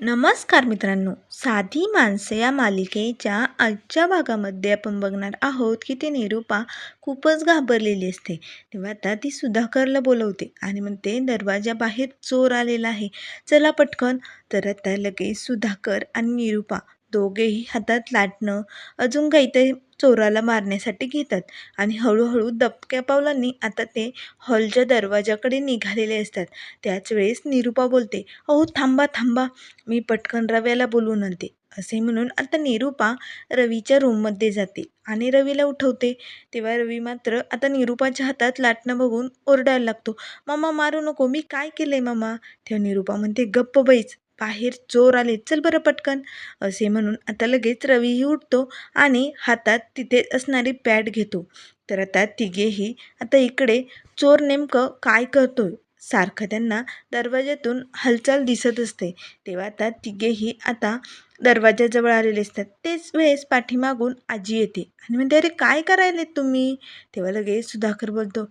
नमस्कार मित्रांनो साधी माणसं या मालिकेच्या आजच्या भागामध्ये आपण बघणार आहोत की ती निरूपा खूपच घाबरलेली असते. तेव्हा आता ती सुधाकरला बोलवते आणि म्हणते दरवाजाबाहेर चोर आलेला आहे. चला पटकन. तर आता लगेच सुधाकर आणि निरूपा दोघेही हातात लाटणं अजून काहीतरी चोराला मारण्यासाठी घेतात. आणि हळूहळू दबक्या पावलांनी आता ते हॉलच्या दरवाजाकडे निघालेले असतात. त्याच वेळेस निरूपा बोलते अहो थांबा थांबा मी पटकन रव्याला बोलवून आणते. असे म्हणून आता निरूपा रवीच्या रूममध्ये जाते आणि रवीला उठवते. तेव्हा रवी मात्र आता निरूपाच्या हातात लाटणं बघून ओरडायला लागतो मामा मारू नको मी काय केलंय मामा? तेव्हा निरूपा म्हणते गप्प बैच बाहेर चोर आले चल बरं पटकन. असे म्हणून आता लगेच रवीही उठतो आणि हातात तिथे असणारी पॅड घेतो. तर आता तिघेही आता इकडे चोर नेमकं काय करतोय? सारखं त्यांना दरवाज्यातून हालचाल दिसत असते. तेव्हा आता तिघेही आता दरवाजाजवळ आलेले असतात. तेच वेळेस पाठीमागून आजी येते आणि म्हणते अरे काय करायले तुम्ही? तेव्हा लगेच सुधाकर बोलतो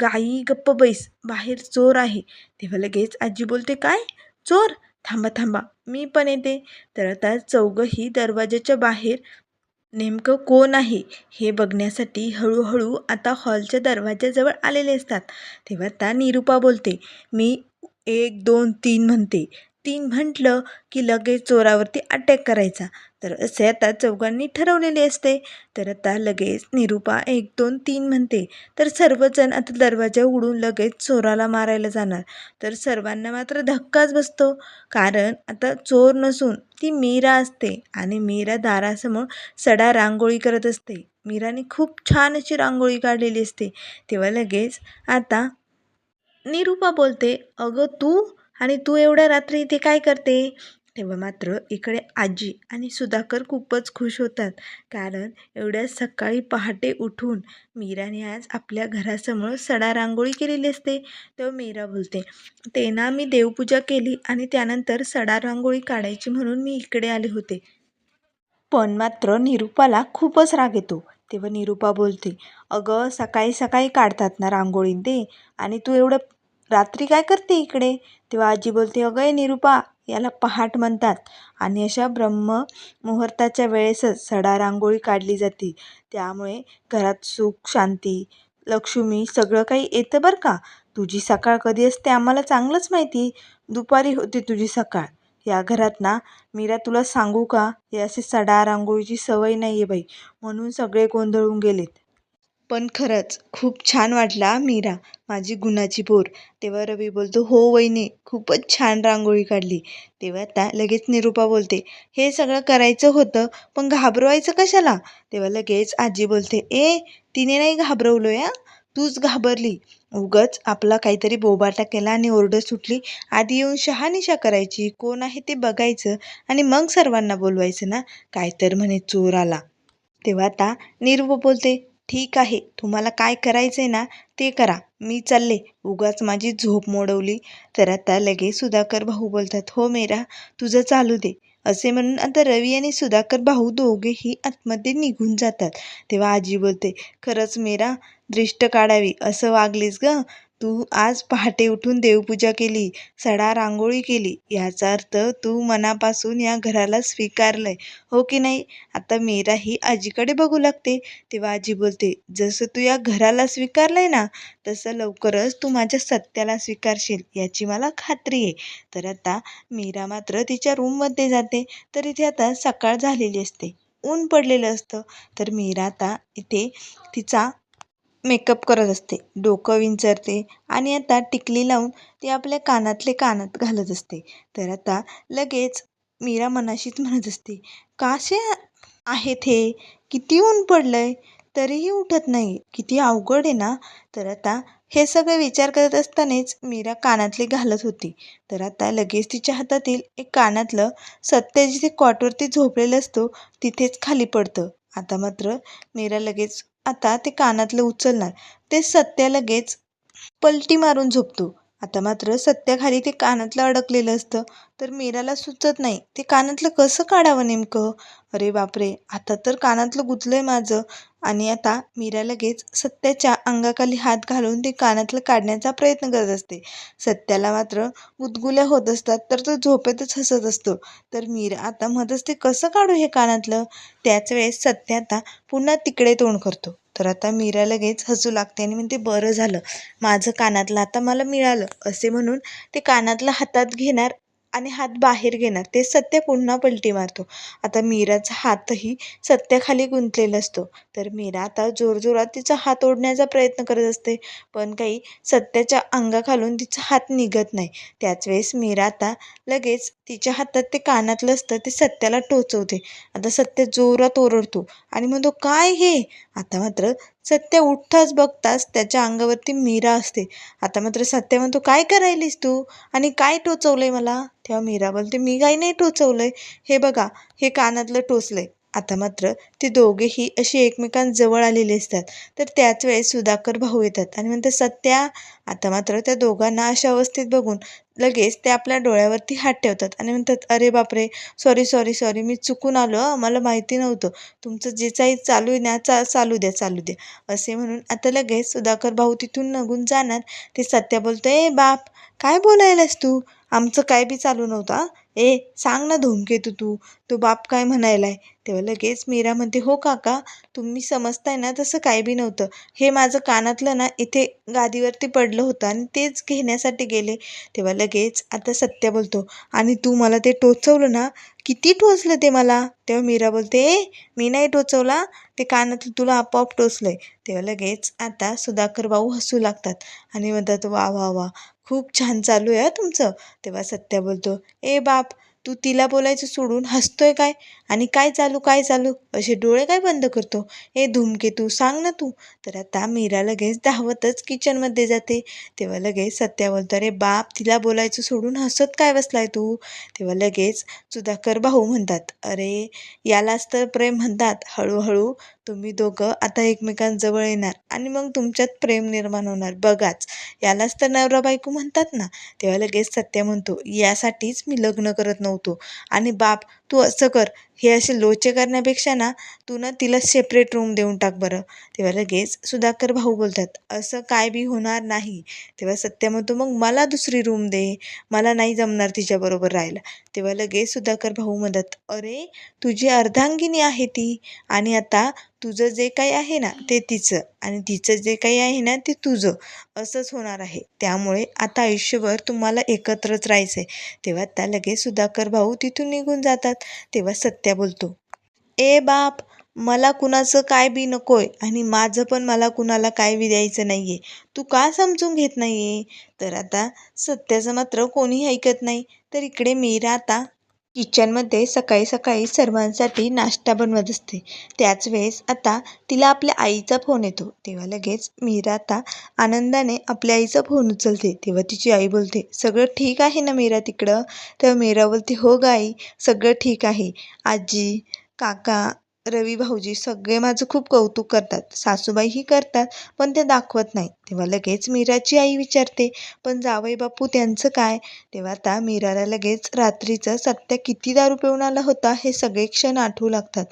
गाई गप्प बैस. बाहेर चोर आहे. तेव्हा लगेच आजी बोलते काय? चोर? थांबा थांबा. मी पण येते. तर आता चौघंही दरवाजाच्या बाहेर. नेमकं कोण आहे हे बघण्यासाठी हळूहळू आता हॉलच्या दरवाजाजवळ आलेले असतात. तेव्हा त्या निरूपा बोलते मी एक दोन तीन म्हणते. तीन म्हटलं की लगेच चोरावरती अटॅक करायचा. तर असे आता चौघांनी ठरवलेले असते. तर आता लगेच निरूपा एक दोन तीन म्हणते तर सर्वजण आता दरवाजा उघडून लगेच चोराला मारायला जाणार. तर सर्वांना मात्र धक्काच बसतो. कारण आता चोर नसून ती मीरा असते आणि मीरा दारासमोर सडा रांगोळी करत असते. मीराने खूप छान अशी रांगोळी काढलेली असते. तेव्हा लगेच आता निरूपा बोलते अगं तू आणि तू एवढ्या रात्री इथे काय करते? तेव्हा मात्र इकडे आजी आणि सुधाकर खूपच खुश होतात. कारण एवढ्या सकाळी पहाटे उठून मीराने आज आपल्या घरासमोर सडा रांगोळी केलेली असते. तेव्हा मीरा बोलते ते ना मी देवपूजा केली आणि त्यानंतर सडा रांगोळी काढायची म्हणून मी इकडे आले होते. पण मात्र निरूपाला खूपच राग येतो. तेव्हा निरूपा बोलते अगं सकाळी सकाळी काढतात ना रांगोळी ते? आणि तू एवढं रात्री काय करते इकडे? तेव्हा आजी बोलते अगं ए निरूपा याला पहाट म्हणतात. आणि अशा ब्रह्म मुहूर्ताच्या वेळेसच सडा रांगोळी काढली जाते. त्यामुळे घरात सुख शांती लक्ष्मी सगळं काही येतं बरं का? तुझी सकाळ कधी असते आम्हाला चांगलंच माहिती. दुपारी होते तुझी सकाळ. या घरात ना मीरा तुला सांगू का? हे असे सडा रांगोळीची सवय नाही आहे बाई. म्हणून सगळे गोंधळून गेलेत. पण खरंच खूप छान वाटला मीरा माझी गुणाची पोर. तेव्हा रवी बोलतो हो वहिनी खूपच छान रांगोळी काढली. तेव्हा आता लगेच निरूपा बोलते हे सगळं करायचं होतं पण घाबरवायचं कशाला? तेव्हा लगेच आजी बोलते ए तिने नाही घाबरवलो या तूच घाबरली. उगच आपला काहीतरी बोबाटा केला आणि ओरडं सुटली. आधी येऊन शहानिशा करायची कोण आहे ते बघायचं आणि मग सर्वांना बोलवायचं ना? काय तर म्हणे चोर आला. तेव्हा आता निरुप बोलते ठीक आहे तुम्हाला काय करायचं आहे ना ते करा. मी चालले. उगाच माझी झोप मोडवली. तर आता लगेच सुधाकर भाऊ बोलतात हो मेरा तुझं चालू दे. असे म्हणून आता रवी आणि सुधाकर भाऊ दोघेही आतमध्ये निघून जातात. तेव्हा आजी बोलते खरंच मेरा दृष्ट काढावी. असं वागलीस ग. तू आज पहाटे उठून देवपूजा केली सडा रांगोळी केली याचा अर्थ तू मनापासून या घराला स्वीकारलंय हो की नाही? आता मीरा ही आजीकडे बघू लागते. तेव्हा आजी बोलते जसं तू या घराला स्वीकारलंय ना तसं लवकरच तू माझ्या सत्याला स्वीकारशील याची मला खात्री आहे. तर आता मीरा मात्र तिच्या रूममध्ये जाते तर इथे आता सकाळ झालेली असते. ऊन पडलेलं असतं तर मीरा आता इथे तिचा मेकअप करत असते डोकं विंचरते आणि आता टिकली लावून ती आपल्या कानातले कानात घालत असते. तर आता लगेच मीरा मनाशीच म्हणत असते कासे आहेत हे? किती ऊन पडलं आहे तरीही उठत नाही. किती अवघड आहे ना? तर आता हे सगळे विचार करत असतानाच मीरा कानातले घालत होती. तर आता लगेच तिच्या हातातील एक कानातलं सत्य जिथे कॉटवरती झोपलेलं असतो तिथेच खाली पडतं. आता मात्र मीरा लगेच आता ते कानातलं उचलणार. ते सत्या लगेच पलटी मारून झोपतो. आता मात्र सत्याखाली ते कानातलं अडकलेलं असतं. तर मीराला सुचत नाही ते कानातलं कसं काढावं नेमकं? अरे बापरे आता तर कानातलं गुतलं आहे माझं. आणि आता मीरा लगेच सत्याच्या अंगाखाली हात घालून ते कानातलं काढण्याचा प्रयत्न करत असते. सत्याला मात्र गुदगुल्या होत असतात तर तो झोपेतच हसत असतो. तर मीरा आता मधच ते कसं काढू हे कानातलं? त्याच वेळेस सत्य आता पुन्हा तिकडे तोंड करतो. तर आता मीरा लगेच हसू लागते आणि म्हणते बरं झालं. माझं कानातलं आता मला मिळालं. असे म्हणून ते कानातलं हातात घेणार आणि हात बाहेर घेणार. ते सत्य पुन्हा पलटी मारतो. आता मीराचा हातही सत्याखाली गुंतलेला असतो. तर मीरा आता जोरजोरात तिचा हात ओढण्याचा प्रयत्न करत असते. पण काही सत्याच्या अंगाखालून तिचा हात निघत नाही. त्याच वेळेस मीरा आता लगेच तिच्या हातात ते कानातलं असतं ते सत्याला टोचवते. आता सत्य जोरात ओरडतो. आणि म्हणतो काय हे? आता मात्र सत्य उठताच बघताच त्याच्या अंगावरती मीरा असते. आता मात्र सत्य म्हणतो काय करायलीस तू? आणि काय टोचवलंय मला? तेव्हा मीरा बोलते मी काही नाही टोचवलंय. हे बघा हे कानातलं टोचलंय. आता मात्र ते दोघेही अशी एकमेकांजवळ आलेले असतात. तर त्याच वेळेस सुधाकर भाऊ येतात आणि म्हणतात सत्या आता मात्र त्या दोघांना अशा अवस्थेत बघून लगेच ते आपल्या डोळ्यावरती हात ठेवतात आणि म्हणतात अरे बापरे सॉरी सॉरी सॉरी मी चुकून आलो मला माहिती नव्हतं. तुमचं जे काही चालू आहे ना चा चालू द्या चालू द्या. असे म्हणून आता लगेच सुधाकर भाऊ तिथून निघून जाणार. ते सत्या बोलतो ए बाप काय बोलायलास तू? आमचं काय बी चालू नव्हतं ए सांग ना धूमकेतू तू. तो बाप काय म्हणायलाय? तेव्हा लगेच मीरा म्हणते हो काका तुम्ही समजताय ना तसं काय बी नव्हतं. हे माझं कानातलं ना इथे गादीवरती पडलं होतं आणि तेच घेण्यासाठी गेले. तेव्हा लगेच आता सत्य बोलतो आणि तू मला ते टोचवलं ना किती टोचलं ते मला? तेव्हा मीरा बोलते ए मी नाही टोचवला ते कानातलं तुला आपोआप टोचलंय. तेव्हा लगेच आता सुधाकर भाऊ हसू लागतात आणि म्हणतात वा वा वा खूप छान चालू आहे तुमचं. तेव्हा सत्या बोलतो ए बाप तू तिला बोलायचं सोडून हसतोय काय? आणि काय चालू काय चालू? असे डोळे काय बंद करतो? ए धूमकेतू सांग ना तू. तर आता मीरा लगेच धावतच किचनमध्ये जाते. तेव्हा लगेच सत्या बोलतो अरे बाप तिला बोलायचं सोडून हसत काय बसलाय तू? तेव्हा लगेच सुधाकर भाऊ म्हणतात अरे यालाच तर प्रेम म्हणतात हळूहळू तुम्ही दोघं आता एकमेकांजवळ येणार आणि मग तुमच्यात प्रेम निर्माण होणार. बघाच यालाच तर नवरा बायको म्हणतात ना? तेव्हा लगेच सत्य म्हणतो यासाठीच मी लग्न करत नव्हतो. आणि बाप तू असं कर. हे असे लोचे करण्यापेक्षा ना तू ना तिला सेपरेट रूम देऊन टाक बरं. तेव्हा लगेच सुधाकर भाऊ बोलतात असं काय बी होणार नाही. तेव्हा सत्य म्हणतो मग मला दुसरी रूम दे. मला नाही जमणार तिच्याबरोबर राहायला. तेव्हा लगेच सुधाकर भाऊ म्हणतात अरे तुझी अर्धांगिनी आहे ती. आणि आता तुझं जे काही आहे ना ते तिचं. आणि तिचं जे काही आहे ना ते तुझं. असंच होणार आहे. त्यामुळे आता आयुष्यभर तुम्हाला एकत्रच राहायचं आहे तेव्हा त्या लगेच सुधाकर भाऊ तिथून निघून जातात. तेव्हा सत्या बोलतो ए बाप मला कुणाचं काय बी नकोय आणि माझं पण मला कुणाला काय बी द्यायचं नाही आहे तू का समजून घेत नाही आहे तर आता सत्याचं मात्र कोणी ऐकत नाही. तर इकडे मीरा आता किचनमध्ये सकाळी सकाळी सर्वांसाठी नाश्ता बनवत असते. त्याच वेळेस आता तिला आपल्या आईचा फोन येतो. तेव्हा लगेच मीरा आता आनंदाने आपल्या आईचा फोन उचलते. तेव्हा तिची आई बोलते सगळं ठीक आहे ना मीरा तिकडं? तेव्हा मीरा बोलते हो ग आई सगळं ठीक आहे. आजी काका रवी भाऊजी सगळे माझं खूप कौतुक करतात. सासूबाईही करतात पण ते दाखवत नाही तेव्हा लगेच मीराची आई विचारते पण जावई बापू त्यांचं काय? तेव्हा आता मीराला लगेच रात्रीचं सत्या किती दारू पिऊन आला होता हे सगळे क्षण आठवू लागतात.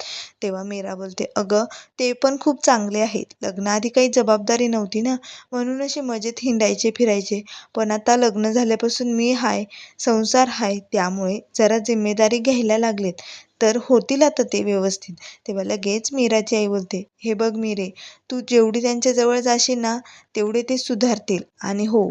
तेव्हा मीरा बोलते अगं ते पण खूप चांगले आहेत. लग्नाआधी काही जबाबदारी नव्हती ना? म्हणून असे मजेत हिंडायचे फिरायचे. पण आता लग्न झाल्यापासून मी हाय संसार हाय त्यामुळे जरा जिम्मेदारी घ्यायला लागलेत. तर होतील आता ते व्यवस्थित. तेव्हा लगेच मीराची आई बोलते हे बघ मीरे तू जेवढी त्यांच्याजवळ जाशील ना तेवढे ते सुधारतील. आणि हो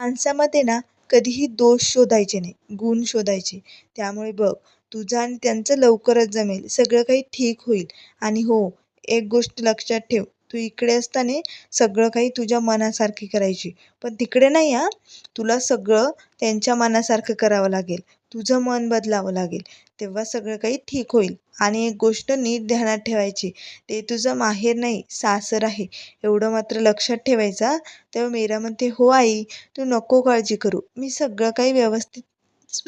माणसामध्ये ना कधीही दोष शोधायचे नाही गुण शोधायचे. त्यामुळे बघ तुझं आणि त्यांचं लवकरच जमेल. सगळं काही ठीक होईल. आणि हो एक गोष्ट लक्षात ठेव. तू इकडे असताना सगळं काही तुझ्या मनासारखी करायची. पण तिकडे नाही हां. तुला सगळं त्यांच्या मनासारखं करावं लागेल. तुझं मन बदलावं लागेल. तेव्हा सगळं काही ठीक होईल. आणि एक गोष्ट नीट ध्यानात ठेवायची. ते तुझं माहेर नाही सासर आहे. एवढं मात्र लक्षात ठेवायचा तेव्हा मीरा म्हणते हो आई तू नको काळजी करू. मी सगळं काही व्यवस्थित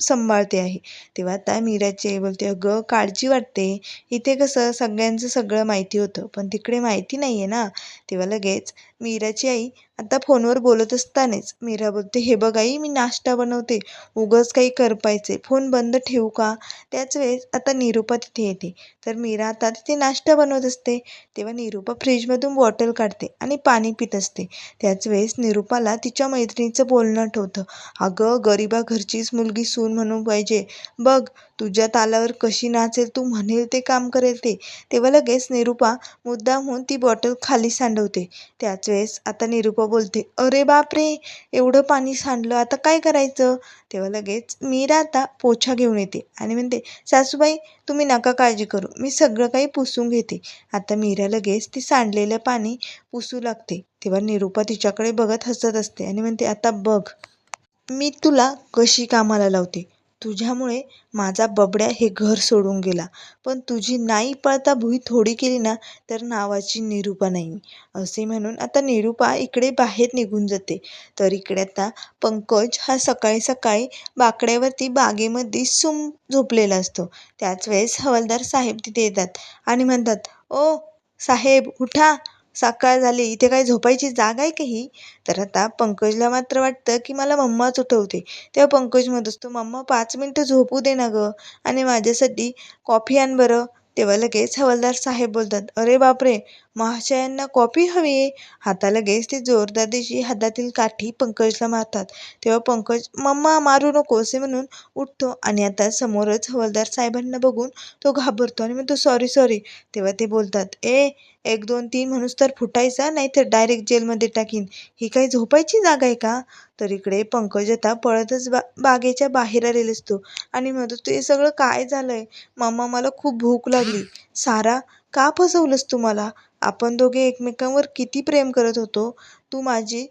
सांभाळते आहे. तेव्हा आता मीराची आई बोलते अगं काळजी वाटते. इथे कसं सगळ्यांचं सगळं माहिती होतं. पण तिकडे माहिती नाही आहे ना. तेव्हा लगेच. मीराची आई आता फोनवर बोलत असतानाच मीरा बोलते हे बघ आई मी नाश्ता बनवते उगाच काही करपायचे फोन बंद ठेवू का? त्याच वेळेस आता निरूपा तिथे येते. तर मीरा आता तिथे नाश्ता बनवत असते. तेव्हा निरूपा फ्रीजमधून बॉटल काढते आणि पाणी पित असते. त्याच वेळेस निरूपाला तिच्या मैत्रिणीचं बोलणं आठवतं. अगं गरिबा घरचीच मुलगी सून म्हणून पाहिजे. बघ तुझ्या तालावर कशी नाचेल तू म्हणेल ते काम करेल ते. तेव्हा लगेच निरूपा मुद्दामहून ती बॉटल खाली सांडवते. त्याच वेळेस आता निरूपा बोलते अरे बापरे एवढं पाणी सांडलं आता काय करायचं? तेव्हा लगेच मीरा आता पोछा घेऊन येते आणि म्हणते सासूबाई तुम्ही नका काळजी करू मी सगळं काही पुसून घेते. आता मीरा लगेच ती सांडलेलं पाणी पुसू लागते. तेव्हा निरूपा तिच्याकडे बघत हसत असते आणि म्हणते आता बघ मी तुला कशी कामाला लावते? तुझ्यामुळे माझा बबड्या हे घर सोडून गेला. पण तुझी नाही पळता भुई थोडी केली ना तर नावाची निरूपा नाही. असे म्हणून आता निरूपा इकडे बाहेर निघून जाते. तर इकडे आता पंकज हा सकाळी सकाळी बाकड्यावरती बागेमध्ये सुम झोपलेला असतो. त्याच वेळेस हवालदार साहेब तिथे येतात आणि म्हणतात ओ साहेब उठा. साकाळ झाली. इथे काय झोपायची जागा आहे का ही? तर आता पंकजला मात्र वाटतं की मला मम्माच उठवते. तेव्हा पंकज म्हणत असतो मम्मा पाच मिनटं झोपू दे ना गं. आणि माझ्यासाठी कॉफी आण बरं. तेव्हा लगेच हवालदार साहेब बोलतात अरे बापरे महाशयांना कॉफी हवी आहे. हाता लगेच ते जोरदार हातातील काठी पंकजला मारतात. तेव्हा पंकज मम्मा मारू नको असे म्हणून उठतो. आणि आता समोरच हवालदार साहेबांना बघून तो घाबरतो आणि म्हणतो सॉरी सॉरी. तेव्हा ते बोलतात ए एक दोन तीन म्हणूस तर फुटायचा नाही तर डायरेक्ट जेलमध्ये टाकीन. ही काही झोपायची जागा आहे का? तर इकडे पंकज आता पळतच बा बागेच्या बाहेर आलेला असतो. आणि म्हणतो ते सगळं काय झालं आहे मम्मा मला खूप भूक लागली. सारा का फसवलंस तू मला? आपण दोघे एकमेकांवर किती प्रेम करत होतो. तू माझी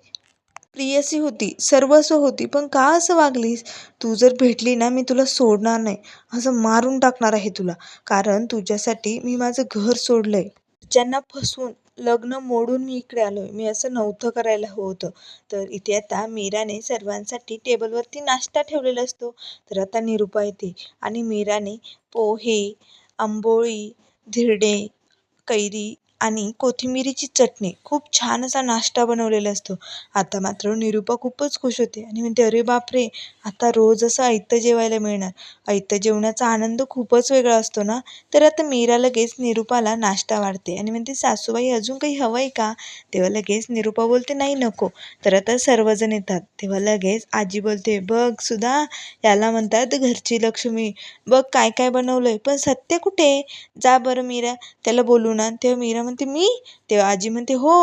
प्रियसी होती सर्वस्व होती पण का असं वागलीस? तू जर भेटली ना मी तुला सोडणार नाही. असं मारून टाकणार आहे तुला. कारण तुझ्यासाठी मी माझं घर सोडलं आहे ज्यांना फसवून लग्न मोडून मी इकडे आलो आहे मी असं नव्हतं करायला हवं होतं. तर इथे आता मीराने सर्वांसाठी टेबलवरती नाश्ता ठेवलेला असतो. तर आता निरूपा येते. आणि मीराने पोहे आंबोळी धिरडे कैरी आणि कोथिंबिरीची चटणी. खूप छान असा नाश्ता बनवलेला असतो. आता मात्र निरूपा खूपच खुश होते आणि म्हणते अरे बापरे! आता रोज असं ऐतं जेवायला मिळणार. ऐतं जेवणाचा आनंद खूपच वेगळा असतो ना? तर आता मीरा लगेच निरूपाला नाश्ता वाढते आणि म्हणते सासूबाई अजून काही हवं आहे का? तेव्हा लगेच निरूपा बोलते नाही नको. तर आता सर्वजण येतात. तेव्हा लगेच आजी बोलते बघ सुद्धा याला म्हणतात घरची लक्ष्मी. बघ काय काय बनवलं आहे पण सत्य कुठे? जा बरं मीरा त्याला बोलू ना. तेव्हा मीरा म्हणते मी? तेव्हा आजी म्हणते हो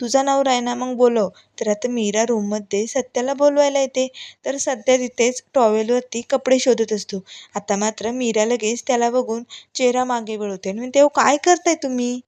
तुझा नवरा आहे ना? मग बोलव तर आता मीरा रूममध्ये सत्याला बोलवायला येते. तर सत्या तिथेच टॉवेलवरती कपडे शोधत असतो. आता मात्र मीरा लगेच त्याला बघून चेहरा मागे वळवते आणि म्हणते काय करताय तुम्ही?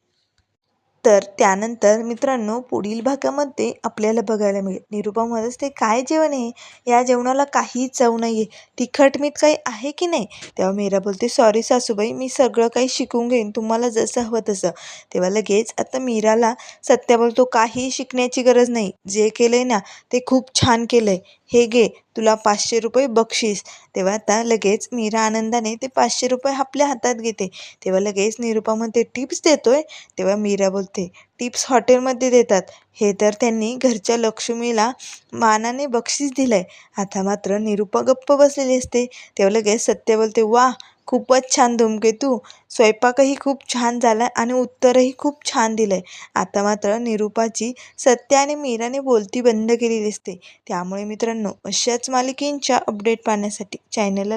तर त्यानंतर मित्रांनो पुढील भागामध्ये आपल्याला बघायला मिळेल. निरूपा ते काय जेवण आहे? या जेवणाला काही चव नाही आहे तिखट मीठ काही आहे की नाही? तेव्हा मीरा बोलते सॉरी सासूबाई मी सगळं काही शिकून घेईन. तुम्हाला जसं हवं तसं. तेव्हा लगेच आता मीराला सत्या बोलतो काही शिकण्याची गरज नाही. जे केलं आहे ना ते खूप छान केलं आहे हे घे तुला पाचशे रुपये बक्षीस. तेव्हा आता लगेच मीरा आनंदाने ते पाचशे रुपये आपल्या हातात घेते. तेव्हा लगेच निरुपा म्हणते टिप्स देतोय. तेव्हा मीरा बोलते टिप्स हॉटेलमध्ये देतात. हे तर त्यांनी घरच्या लक्ष्मीला मानाने बक्षीस दिलं आहे आता मात्र निरुपा गप्प बसलेली असते. तेव्हा लगेच सत्य बोलते वा खूपच छान धूमकेतू स्वयंपाकही खूप छान झाला आणि उत्तरही खूप छान दिलं आहे आता मात्र निरूपाची सत्य आणि मीराने बोलती बंद केलेली असते त्यामुळे मित्रांनो अशाच मालिकेंच्या अपडेट पाहण्यासाठी चॅनलला